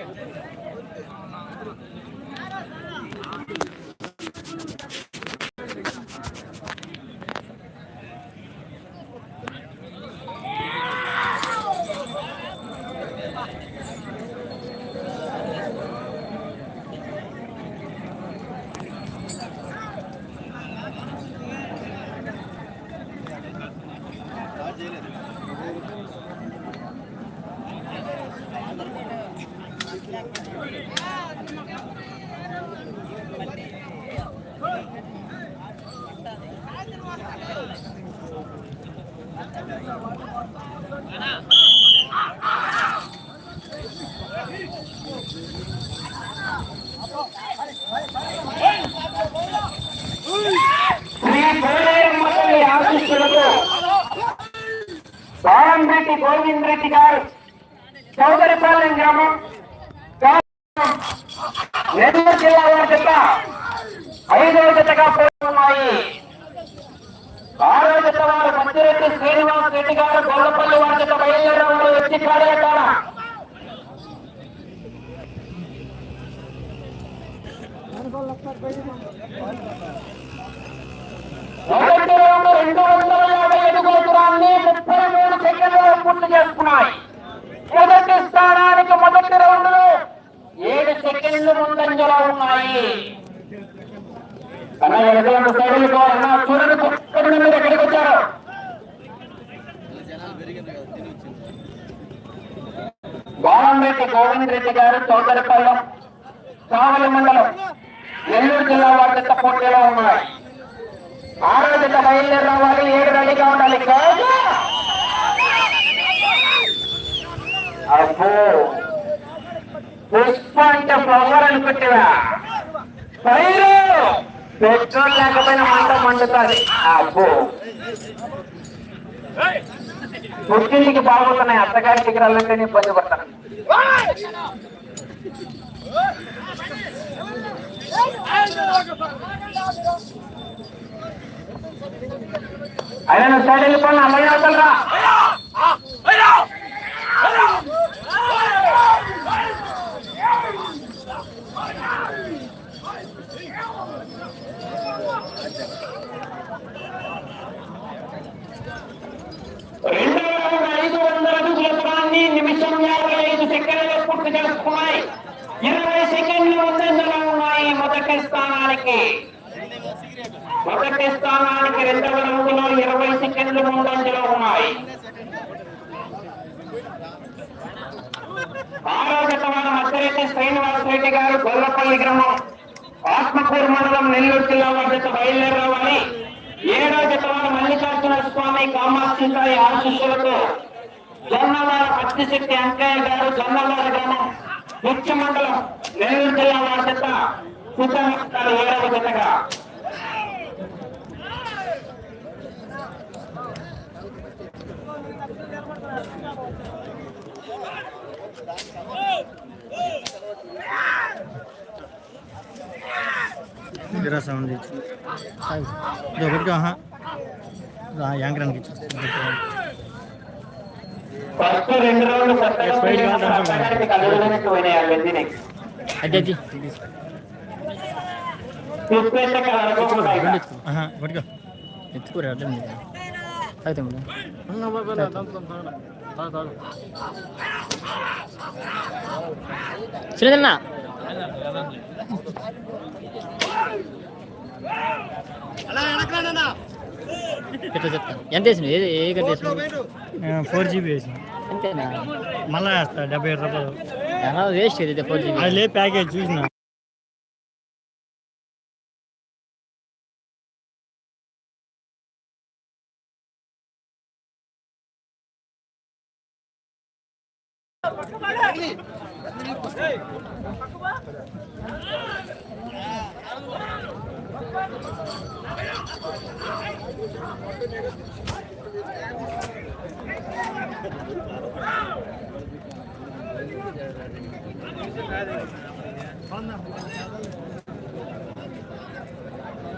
Okay. Shri కోనేరు తల్లి ఆశీస్సులతో బాలంరెడ్డి గోవింద్ రెడ్డి గారు చౌదరిపాలెం గ్రామం గ్రామం, నెల్లూరు జిల్లా వారి జత ఐదవ జతగా పోతున్నాయి వారు శ్రీనివాస్ రెడ్డి గారు గొల్లపల్లి వారి జత ఎత్తి మొదటి రౌండ్ రెండు వందల యాభై అడుగుల ముప్పై మూడు సెకండ్లలో పూర్తి చేసుకున్నాయి మొదటి స్థానానికి మొదటి రౌండ్లో ఏడు సెకండ్లు ముందంజలో ఉన్నాయి అన్న అన్న చూడండి. గోవంరెడ్డి రెడ్డి గారు చౌదరిపల్లం కావలి మండలం నెల్లూరు జిల్లా వారి జత పోటీలో ఉన్నాయి ఆరో జత బయలుదేరి రావాలి ఏడు రెడీగా ఉండాలి. అబ్బో! పుష్ప అంటే ఫ్లవర్ అనుకుంటున్నా ఫైరు పెట్రోల్ లేకపోయినా మంట మండుతుంది. అబ్బో! పుట్టింటికి బాగుతున్నాయి అత్తగారింటికి రాలంటే నేను ఇబ్బంది పడతాను అయినా సైడ్ వెళ్ళిపోయిన అమ్మాయి అవుతారా సెకండ్లు పూర్తి చేసుకున్నాయి. ఇరవై సెకండ్లు ముందంజలో ఉన్నాయి మొదటి స్థానానికి. మొదటి స్థానానికి రెండవ రౌండ్లో ఇరవై సెకండ్లు ముందంజలో ఉన్నాయి. ఆరో జతవాన మధ్యరెడ్డి శ్రీనివాస్ రెడ్డి గారు గొల్లపల్లి గ్రామం ఆత్మకూరు మండలం నెల్లూరు జిల్లా వారి జత ఏడో జతవాన మల్లికార్జున స్వామి కామాక్షి సాయి ఆశీస్సులతో జొన్నవాడ పత్తిశెట్టి వెంకయ్య గారు జొన్నవాడ గ్రామం ముఖ్య మండలం నెల్లూరు జిల్లా వారి జత సిద్ధమవుతారు ఏడవ జతగా జరా సౌండ్ ఇచ్చి. ఇది ఒకటిగా యాంకరానికి ఇచ్చేస్తాను ఫస్ట్ రెండు రౌండ్లు కొత్తగా స్పైడ్ గా దాంట్లో పక్కనకి కలుగుతున్నట్టు పోయినాయి ఆ వెండిని. అది అది చూసుకుంటే కలగకుండా ఇక. ఆహా ఒకటిగా ఎత్తుకోరా అడ్డం లేదు తాగుతాం చిన్నదన్నా ఎట్లా చెప్తా ఎంత వేసినావు? ఏ ఏ గంట వేసినావు? ఫోర్ జీబీ వేసి అంతేనా? మళ్ళా వేస్తా డెబ్బై ఏడు రూపాయలు. ఎలా వేస్ట్ అయితే ఫోర్ జీబీ. అది లే ప్యాకేజ్ చూసిన.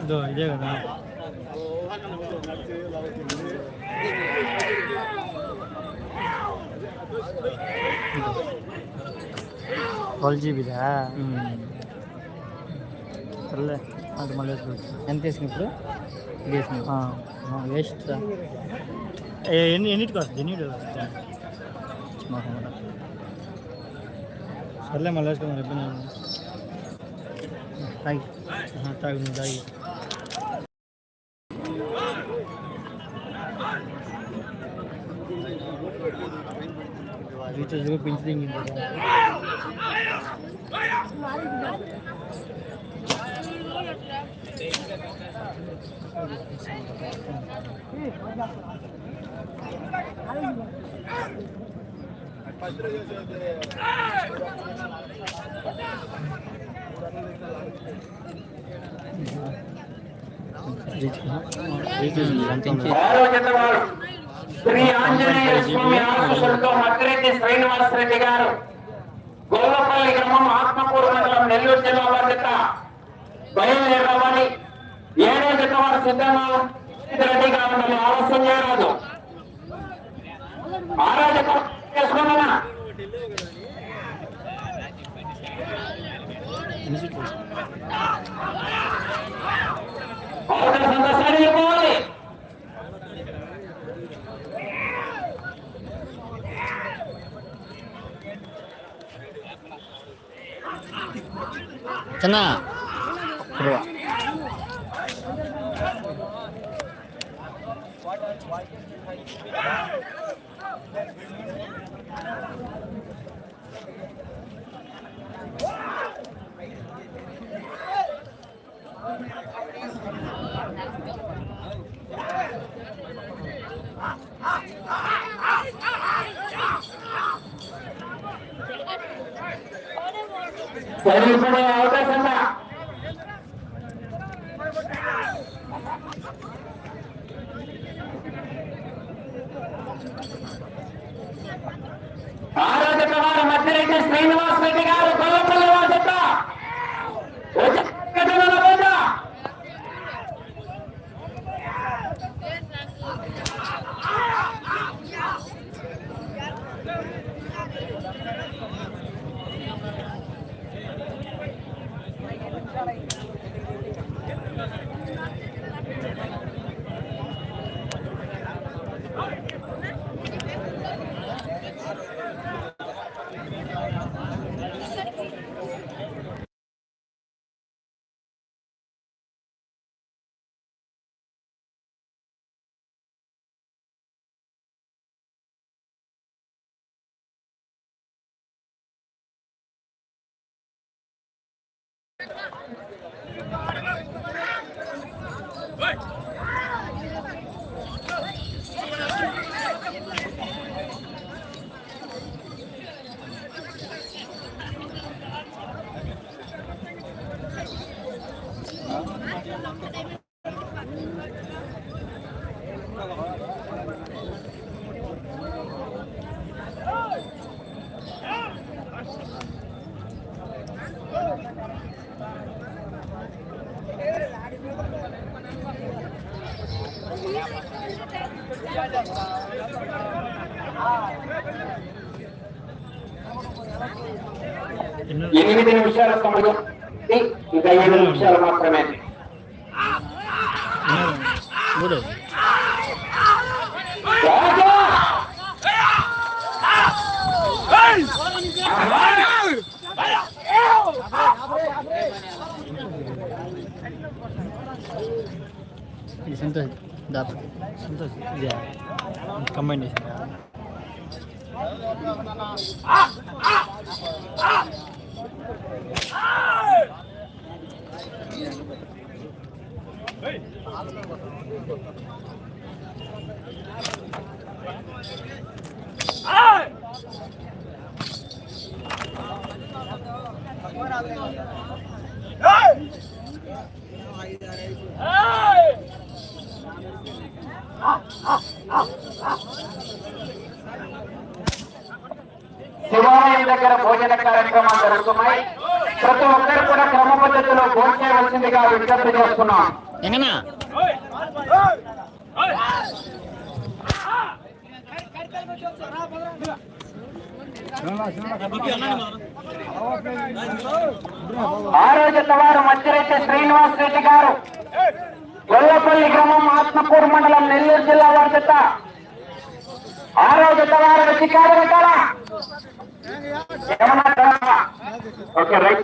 너 이제 가나 벌집이다. 음. 그래? అది మళ్ళీ వేసుకోవచ్చు ఎంత వేసిన ఇప్పుడు ఇది వేసిన వేస్ట్ రా ఏ, ఎన్ని ఎన్నిటికి వస్తుంది ఎన్నిటికి వస్తుంది మొహం కూడా. సర్లే మళ్ళీ వేసుకుందాం ఇబ్బంది ఏం లేదు. తాగి ఆహా, తాగు నువ్వు తాగి రీఛార్జ్ కూడా పెంచి దింగింది రీఛార్జ్ ఎంత ఉంది? ఆరో జత వారు శ్రీ ఆంజనేయ స్వామి ఆశీస్సులతో మక్రెడ్డి శ్రీనివాస్ రెడ్డి గారు గొల్లపల్లి గ్రామం ఆత్మకూరు మండలం నెల్లూరు జిల్లా బాధ్యత బయలుదేరవాలి జత వారు సిద్ధంగా రెడ్డిగా ఉండాలి ఆలస్యం చేయరాదు ఆరో జత చిన్న. సరిపడే అవకాశం Hey! ఎనిమిది నిమిషాల సమయం ఇంకా ఏడు నిమిషాలు మాత్రమే. సంతోష్ దాపు సంతోష్ ఇదే. కంబైన్ చేసిందా శివాలయం దగ్గర భోజన కార్యక్రమాలు జరుగుతున్నాయి. ప్రతి ఒక్కరు కూడా క్రమ పద్ధతిలో భోజనం చేయవలసిందిగా విజ్ఞప్తి చేస్తున్నాం. ఎంగనా ఆరో జత వారు మధ్యరెడ్డి శ్రీనివాస్ రెడ్డి గారు. గొల్లపల్లి గ్రామం ఆత్మకూరు మండలం నెల్లూరు జిల్లా వారి ఆరో జత వారు వచ్చి ఓకే రైట్.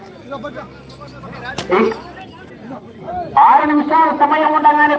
ఆరు నిమిషాలు సమయం ఉండగానే